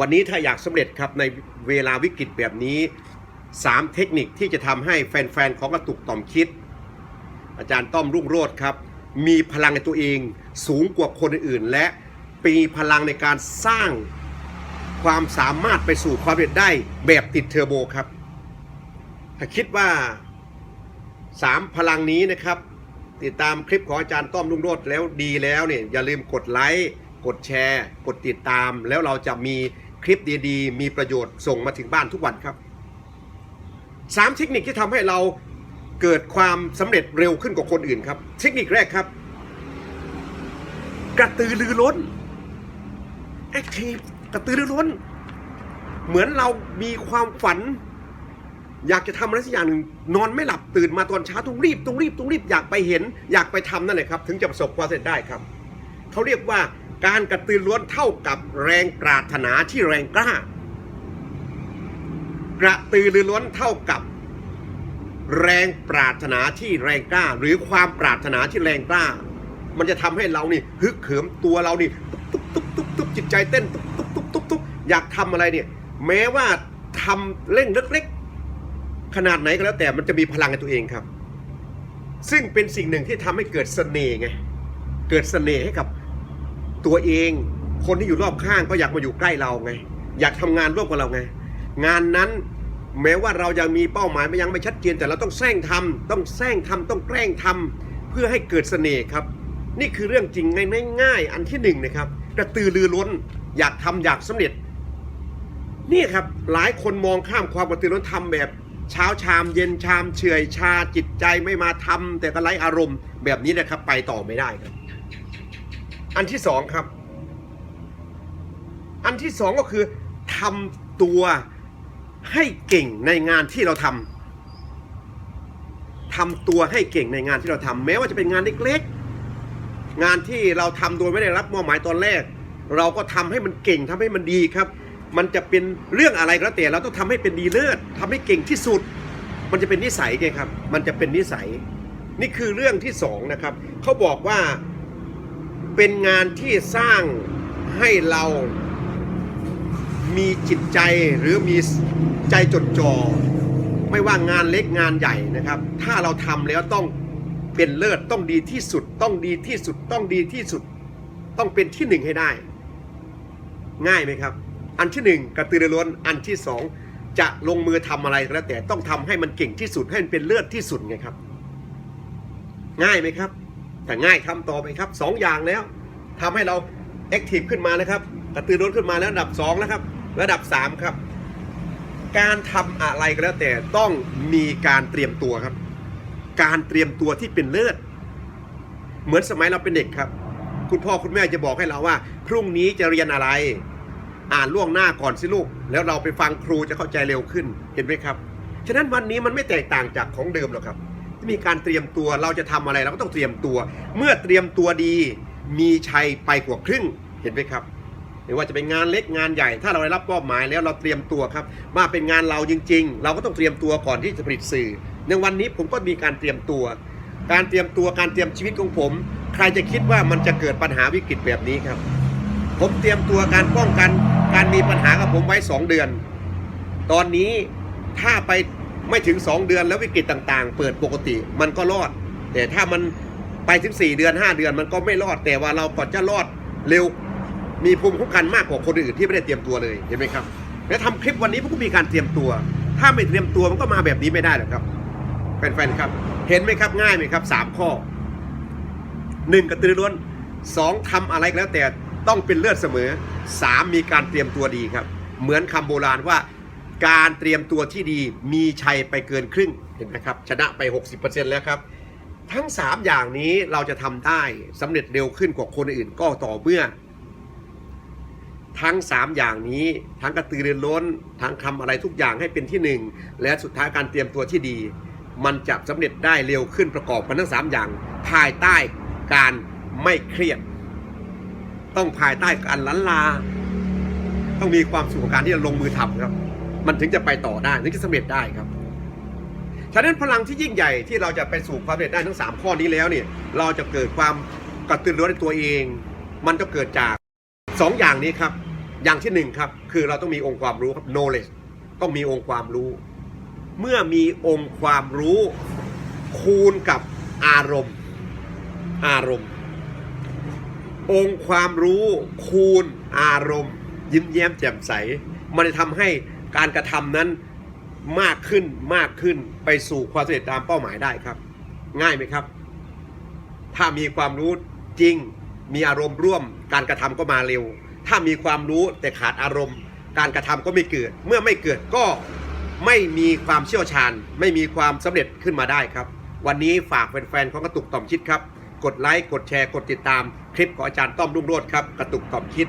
วันนี้ถ้าอยากสำเร็จครับในเวลาวิกฤตแบบนี้ 3 เทคนิคที่จะทำให้แฟนๆของกระตุกต่อมคิด อาจารย์ต้อมรุ่งโรจน์ครับ มีพลังในตัวเองสูงกว่าคนอื่น และมีพลังในการสร้างความสามารถไปสู่ความสำเร็จได้แบบติดเทอร์โบครับ ถ้าคิดว่า 3 พลังนี้นะครับ ติดตามคลิปของอาจารย์ต้อมรุ่งโรจน์แล้วดีแล้วเนี่ยอย่าลืมกดไลค์กดแชร์ กดติดตามแล้วเราจะมี คลิปดีๆ มีประโยชน์ส่งมาถึงบ้านทุกวันครับสามเทคนิคที่ทำให้เราเกิดความสำเร็จเร็วขึ้นกว่าคนอื่นครับ เทคนิคแรกครับ กระตือรือร้นแอคทีฟกระตือรือร้น เหมือนเรามีความฝัน อยากจะทำอะไรสักอย่างหนึ่งนอนไม่หลับตื่นมาตอนเช้าต้องรีบต้องรีบต้องรีบอยากไปเห็น อยากไปทำนั่นแหละครับ ถึงจะประสบความสำเร็จได้ครับเขาเรียกว่า การกระตือรือ้นเท่ากับแรงปรารถนาที่แรงกล้า กระตือรือร้นเท่ากับ แรงปรารถนาที่แรงกล้า หรือความปรารถนาที่แรงกล้า มันจะทำให้เรานี่ฮึกเหิมตัวเรานี่ตุ๊บตุ๊บตุ๊บตุ๊บตุ๊บจิตใจเต้นตุ๊บตุ๊บตุ๊บตุ๊บตุ๊บอยากทำอะไรเนี่ย แม้ว่าทำเร่งเล็กๆขนาดไหนก็แล้วแต่มันจะมีพลังในตัวเองครับ ซึ่งเป็นสิ่งหนึ่งที่ทำให้เกิดเสน่ห์ไงเกิดเสน่ห์ให้กับ ตัวเอง คนที่อยู่รอบข้างก็อยากมาอยู่ใกล้เราไง อยากทำงานร่วมกับเราไง งานนั้นแม้ว่าเรายังมีเป้าหมายไม่ยังไม่ชัดเจนแต่เราต้องแซงทำต้องแซงทำต้องแกล้งทำเพื่อให้เกิดเสน่ห์ครับ นี่คือเรื่องจริงง่ายๆอันที่หนึ่งนะครับกระตือรือร้นอยากทำอยากสำเร็จนี่ครับหลายคนมองข้ามความกระตือรือร้นทำแบบ เช้าชามเย็นชามเฉยชาจิตใจไม่มาทำแต่ก็ไร้อารมณ์แบบนี้นะครับไปต่อไม่ได้ครับ อันที่สองครับ อันที่สองก็คือทำตัวให้เก่งในงานที่เราทำทำตัวให้เก่งในงานที่เราทำแม้ว่าจะเป็นงานเล็กๆ งานที่เราทำโดยไม่ได้รับมอบหมายตอนแรก เราก็ทำให้มันเก่งทำให้มันดีครับ มันจะเป็นเรื่องอะไรก็แล้วแต่เราต้องทำให้เป็นดีเลิศทำให้เก่งที่สุด มันจะเป็นนิสัยไงครับ มันจะเป็นนิสัย นี่คือเรื่องที่สองนะครับ เขาบอกว่า เป็นงานที่สร้างให้เรามีจิตใจหรือมีใจจดจ่อไม่ว่างานเล็กงานใหญ่นะครับ ถ้าเราทำแล้วต้องเป็นเลิศต้องดีที่สุด ต้องดีที่สุดต้องดีที่สุด ต้องเป็นที่หนึ่งให้ได้ ง่ายไหมครับ อันที่หนึ่งกระตือรือร้นอันที่สองจะลงมือทำอะไรก็แล้วแต่ต้องทำให้มันเก่งที่สุดให้มันเป็นเลิศที่สุดไงครับ ง่ายไหมครับ แต่ง่ายทำต่อไปครับสองอย่างแล้วทำให้เราแอคทีฟขึ้นมานะครับ กระตือรือร้นขึ้นมาแล้วระดับสองแล้วครับ ระดับสามครับ การทำอะไรก็แล้วแต่ต้องมีการเตรียมตัวครับ การเตรียมตัวที่เป็นเลิศเหมือนสมัยเราเป็นเด็กครับ คุณพ่อคุณแม่จะบอกให้เราว่า พรุ่งนี้จะเรียนอะไร อ่านล่วงหน้าก่อนสิลูก แล้วเราไปฟังครูจะเข้าใจเร็วขึ้นเห็นไหมครับ ฉะนั้นวันนี้มันไม่แตกต่างจากของเดิมหรอกครับ มีการเตรียมตัวเราจะทำอะไรเราก็ต้องเตรียมตัว เมื่อเตรียมตัวดีมีชัยไปกว่าครึ่งเห็นไหมครับไม่ว่าจะเป็นงานเล็กงานใหญ่ ถ้าเราได้รับมอบหมายแล้วเราเตรียมตัวครับมาเป็นงานเราจริง ๆ เราก็ต้องเตรียมตัวก่อนที่จะผลิตสื่อ ในวันนี้ผมก็มีการเตรียมตัว การเตรียมตัวการเตรียมชีวิตของผม ใครจะคิดว่ามันจะเกิดปัญหาวิกฤตแบบนี้ครับ ผมเตรียมตัวการป้องกัน การมีปัญหากับผมไว้ 2 เดือน ตอนนี้ถ้าไป ไม่ถึง 2 เดือนแล้ววิกฤตต่างๆ เปิดปกติมันก็รอด แต่ถ้ามันไปถึง 4 เดือน 5 เดือนมันก็ไม่รอด แต่ว่าเราก็จะรอดเร็วมีภูมิคุ้มกันมากกว่าคนอื่นที่ไม่ได้เตรียมตัวเลยเห็นไหมครับ แล้วทำคลิปวันนี้ผมก็มีการเตรียมตัว ถ้าไม่เตรียมตัวมันก็มาแบบนี้ไม่ได้หรอกครับแฟนๆครับ เห็นไหมครับง่ายไหมครับสามข้อหนึ่งกระตือร้นสองทำอะไรก็แล้วแต่ต้องเป็นเลือดเสมอสามมีการเตรียมตัวดีครับ เหมือนคำโบราณว่า การเตรียมตัวที่ดีมีชัยไปเกินครึ่งเห็นไหมครับ ชนะไป 60%แล้วครับ ทั้ง 3 อย่างนี้เราจะทำได้สำเร็จเร็วขึ้นกว่าคนอื่นก็ต่อเมื่อ ทั้ง 3 อย่างนี้ทั้งกระตือรือร้น ทั้งทำอะไรทุกอย่างให้เป็นที่หนึ่งและสุดท้ายการเตรียมตัวที่ดี มันจะสำเร็จได้เร็วขึ้นประกอบกันทั้ง 3 อย่าง ภายใต้การไม่เครียด ต้องภายใต้การลันลา ต้องมีความสุขกับการที่จะลงมือทำครับ มันถึงจะไปต่อได้ถึงจะสำเร็จได้ครับ ฉะนั้นพลังที่ยิ่งใหญ่ที่เราจะไปสู่ความสำเร็จได้ทั้ง 3 ข้อนี้แล้วเนี่ยเราจะเกิดความกระตือรือร้นในตัวเอง มันก็เกิดจาก 2ออย่างนี้ครับ อย่างที่หนึ่งครับ คือเราต้องมีองค์ความรู้ครับ knowledge ต้องมีองค์ความรู้ เมื่อมีองค์ความรู้คูณกับอารมณ์ อารมณ์ องค์ความรู้คูณอารมณ์ ยิ้มแย้มแจ่มใส มันจะทำให้ การกระทำนั้นมากขึ้นมากขึ้นไปสู่ความสำเร็จตามเป้าหมายได้ครับ ง่ายไหมครับ ถ้ามีความรู้จริง มีอารมณ์ร่วม การกระทำก็มาเร็ว ถ้ามีความรู้แต่ขาดอารมณ์ การกระทำก็ไม่เกิด เมื่อไม่เกิดก็ไม่มีความเชี่ยวชาญ ไม่มีความสำเร็จขึ้นมาได้ครับ วันนี้ฝากแฟนๆของกระตุกต่อมคิดครับ กดไลค์กดแชร์กดติดตาม คลิปของอาจารย์ต้อมรุ่งโรจน์ครับกระตุกต่อมคิด